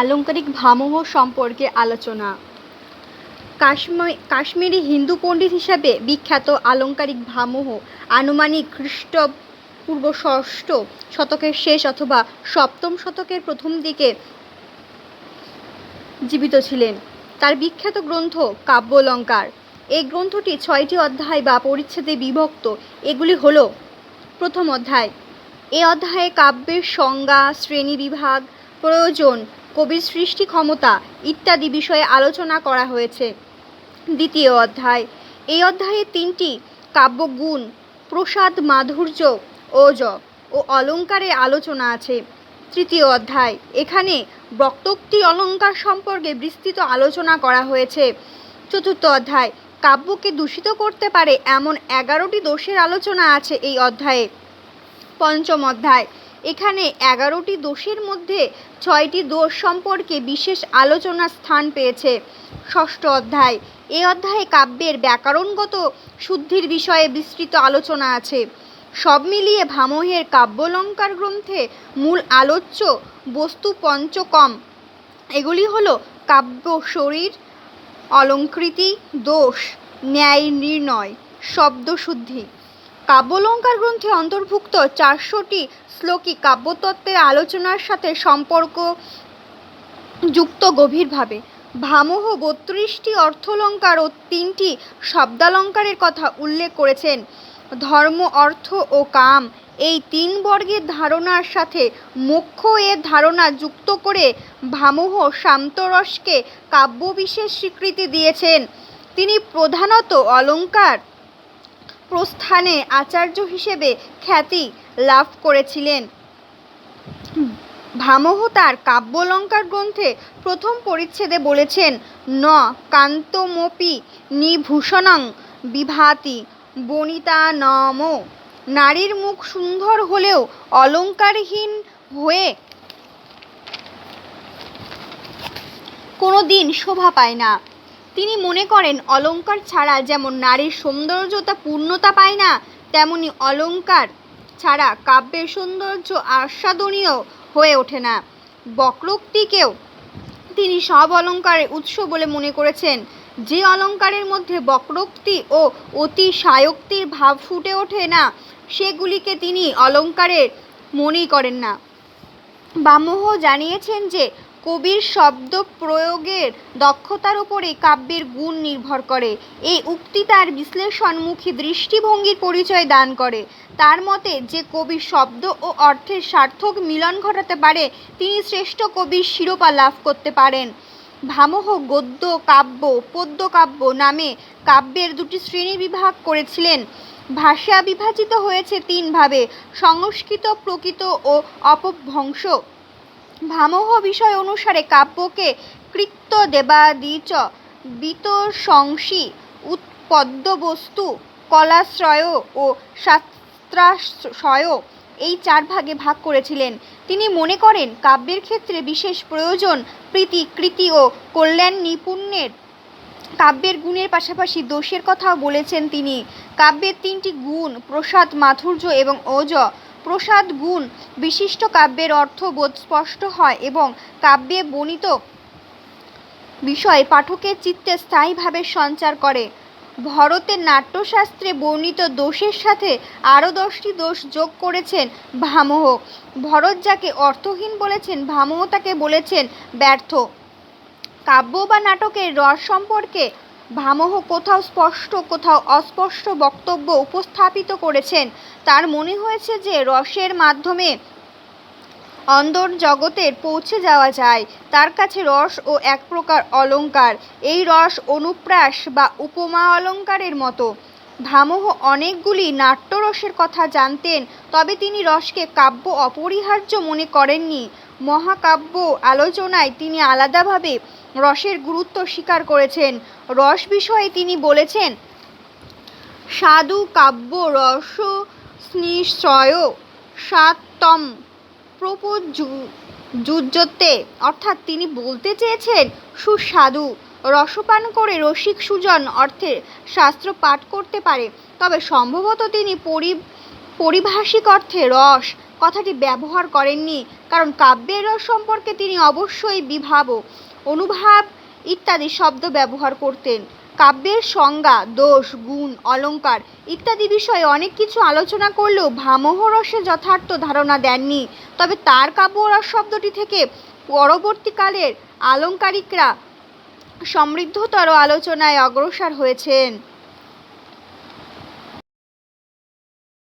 আলংকারিক ভামহ সম্পর্কে আলোচনা। কাশ্মী কাশ্মীরি হিন্দু পণ্ডিত হিসাবে বিখ্যাত আলঙ্কারিক ভামহ আনুমানিক খ্রিস্টপূর্ব ষষ্ঠ শতকের শেষ অথবা সপ্তম শতকের প্রথম দিকে জীবিত ছিলেন। তার বিখ্যাত গ্রন্থ কাব্যালঙ্কার। এই গ্রন্থটি ছয়টি অধ্যায় বা পরিচ্ছেদে বিভক্ত। এগুলি হলো প্রথম অধ্যায়। এই অধ্যায়ে কাব্যের সংজ্ঞা শ্রেণীবিভাগ প্রয়োজন, কবির সৃষ্টি ক্ষমতা ইত্যাদি বিষয়ে আলোচনা করা হয়েছে। দ্বিতীয় অধ্যায়, এই অধ্যায়ে তিনটি কাব্যগুণ, প্রসাদ, মাধুর্য, ওজ ও অলঙ্কারের আলোচনা আছে। তৃতীয় অধ্যায়, এখানে বক্তোক্তি অলঙ্কার সম্পর্কে বিস্তৃত আলোচনা করা হয়েছে। চতুর্থ অধ্যায়, কাব্যকে দূষিত করতে পারে এমন এগারোটি দোষের আলোচনা আছে এই অধ্যায়ে। পঞ্চম অধ্যায় এখানে এগারোটি দোষের মধ্যে ছয়টি দোষ সম্পর্কে বিশেষ আলোচনা স্থান পেয়েছে। ষষ্ঠ অধ্যায়। এ অধ্যায়ে কাব্যের ব্যাকরণগত শুদ্ধির বিষয়ে বিস্তৃত আলোচনা আছে। সব মিলিয়ে ভামহের কাব্যালঙ্কার গ্রন্থে মূল আলোচ্য বস্তু পঞ্চকম। এগুলি হলো কাব্য শরীর, অলঙ্কৃতি, দোষ ন্যায় নির্ণয় শব্দশুদ্ধি। কাব্যালঙ্কার গ্রন্থে অন্তর্ভুক্ত চারশোটি শ্লোকী কাব্যতত্ত্বের আলোচনার সাথে সম্পর্ক যুক্ত গভীরভাবে। ভামহ বত্রিশটি অর্থলঙ্কার ও তিনটি শব্দালঙ্কারের কথা উল্লেখ করেছেন ধর্ম, অর্থ ও কাম। এই তিন বর্গের ধারণার সাথে মোক্ষ এর ধারণা যুক্ত করে ভামহ শান্তরসকে কাব্যবিশেষ স্বীকৃতি দিয়েছেন। তিনি প্রধানত অলঙ্কার প্রস্থানে আচার্য হিসেবে খ্যাতি লাভ করেছিলেন। ভামহ তার কাব্যলঙ্কার গ্রন্থে প্রথম পরিচ্ছেদে বলেছেন, ন কান্তমপি নিভূষণং বিভাতি বনিতা নম নারীর মুখ সুন্দর হলেও অলঙ্কারহীন হয়ে কোনো দিন শোভা পায় না। তিনি মনে করেন অলঙ্কার ছাড়া যেমন নারীর সৌন্দর্যতা পূর্ণতা পায় না, তেমনি অলঙ্কার ছাড়া কাব্যের সৌন্দর্য আস্বাদনীয় হয়ে ওঠে না। বক্রোক্তিকেও তিনি সব অলঙ্কারের উৎস বলে মনে করেছেন। যে অলঙ্কারের মধ্যে বক্রোক্তি ও অতিশয়োক্তির ভাব ফুটে ওঠে না, সেগুলিকে তিনি অলঙ্কারের মনেই করেন না। বামহ জানিয়েছেন যে কবির শব্দ প্রয়োগের দক্ষতার উপরে কাব্যের গুণ নির্ভর করে। এই উক্তি তার বিশ্লেষণমুখী দৃষ্টিভঙ্গির পরিচয় দান করে। তার মতে, যে কবি শব্দ ও অর্থের সার্থক মিলন ঘটাতে পারে, তিনি শ্রেষ্ঠ কবির শিরোপা লাভ করতে পারেন। ভামহ গদ্য কাব্য, পদ্য কাব্য নামে কাব্যের দুটি শ্রেণি বিভাগ করেছিলেন। ভাষা বিভাজিত হয়েছে তিনভাবে, সংস্কৃত, প্রকৃত ও অপভ্রংশ। ভামহ বিষয় অনুসারে কাব্যকে কৃত্য দেবাদিচ বিতশংসী উৎপদ্যবস্তু কলাশ্রয় ও শাস্ত্রাশ্রয়। এই চার ভাগে ভাগ করেছিলেন। তিনি মনে করেন, কাব্যের ক্ষেত্রে বিশেষ প্রয়োজন প্রীতি, কৃতি ও কল্যাণ নিপুণ্যের কাব্যের গুণের পাশাপাশি দোষের কথাও বলেছেন তিনি। কাব্যের তিনটি গুণ, প্রসাদ, মাধুর্য এবং ওজ প্রসাদ গুণ বিশিষ্ট কাব্যের অর্থ বোধ স্পষ্ট হয় এবং কাব্যে বর্ণিত বিষয় পাঠকের চিত্তে স্থায়ীভাবে সঞ্চার করে। ভরতের নাট্যশাস্ত্রে বর্ণিত দোষের সাথে আরও দশটি দোষ যোগ করেছেন ভামহ। ভরত যাকে অর্থহীন বলেছেন, ভামহ তাকে বলেছেন ব্যর্থ। কাব্য বা নাটকের রস সম্পর্কে ভামহ কোথাও স্পষ্ট, কোথাও অস্পষ্ট বক্তব্য উপস্থাপিত করেছেন। তার মনে হয়েছে যে রসের মাধ্যমে অন্দর জগতের পৌঁছে যাওয়া যায়। তার কাছে রস ও এক প্রকার অলঙ্কার। এই রস অনুপ্রাস বা উপমা অলঙ্কারের মতো। ভামহ অনেকগুলি নাট্যরসের কথা জানতেন, তবে তিনি রসকে কাব্য অপরিহার্য মনে করেননি। মহাকাব্য আলোচনায় তিনি আলাদাভাবে রসের গুরুত্ব স্বীকার করেছেন। রস বিষয়ে তিনি বলেছেন, সাধু কাব্য রস স্নিশ্চয় সাতম প্রপযুজ্যতে অর্থাৎ তিনি বলতে চেয়েছেন, সুস্বাদু রসপান করে রসিক সুজন অর্থে শাস্ত্র পাঠ করতে পারে। তবে সম্ভবত তিনি পরি, পরিভাষিক অর্থে রস কথাটি ব্যবহার করেননি। কারণ কাব্যের রস সম্পর্কে তিনি অবশ্যই বিভাব অনুভাব ইত্যাদি শব্দ ব্যবহার করতেন। কাব্যের সংজ্ঞা, দোষ, গুণ অলংকার ইত্যাদি বিষয়ে অনেক কিছু আলোচনা করলেও ভামহ রসে যথার্থ ধারণা দেননি। তবে তার কাব্যরস শব্দটি থেকে পরবর্তীকালের আলংকারিকরা সমৃদ্ধতর আলোচনায় অগ্রসর হয়েছেন।